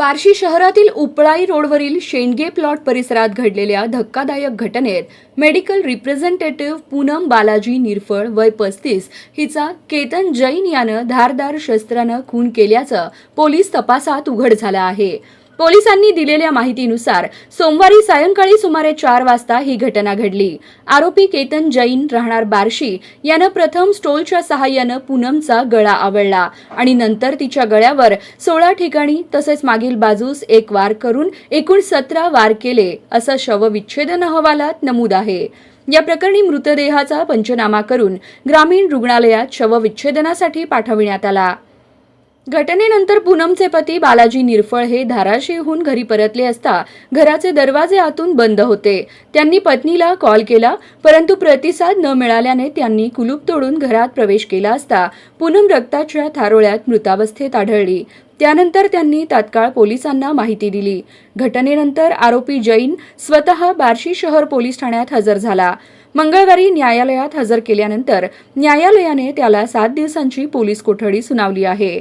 बार्शी शहरातील उपळाई रोडवरील शेंडगे प्लॉट परिसरात घडलेल्या धक्कादायक घटनेत मेडिकल रिप्रेझेंटेटिव्ह पूनम बालाजी निरफळ वय पस्तीस हिचा केतन जैन यानं धारदार शस्त्रानं खून केल्याचं पोलीस तपासात उघड झालं आहे. पोलिसांनी दिलेल्या माहितीनुसार सोमवारी सायंकाळी सुमारे चार वाजता ही घटना घडली. आरोपी केतन जैन राहणार बार्शी यानं प्रथम स्टोलच्या सहाय्यानं पूनमचा गळा आवळला आणि नंतर तिच्या गळ्यावर सोळा ठिकाणी तसेच मागील बाजूस एक वार करून एकूण सतरा वार केले असं शवविच्छेदन अहवालात नमूद आहे. या प्रकरणी मृतदेहाचा पंचनामा करून ग्रामीण रुग्णालयात शवविच्छेदनासाठी पाठविण्यात आला. घटनेनंतर पूनमचे पती बालाजी निरफळ हे धाराशिवहून घरी परतले असता घराचे दरवाजे आतून बंद होते. त्यांनी पत्नीला कॉल केला परंतु प्रतिसाद न मिळाल्याने त्यांनी कुलूप तोडून घरात प्रवेश केला असता पूनम रक्ताच्या थारोळ्यात मृतावस्थेत आढळली. त्यानंतर त्यांनी तात्काळ पोलिसांना माहिती दिली. घटनेनंतर आरोपी जैन स्वतः बार्शी शहर पोलीस ठाण्यात हजर झाला. मंगळवारी न्यायालयात हजर केल्यानंतर न्यायालयाने त्याला सात दिवसांची पोलीस कोठडी सुनावली आहे.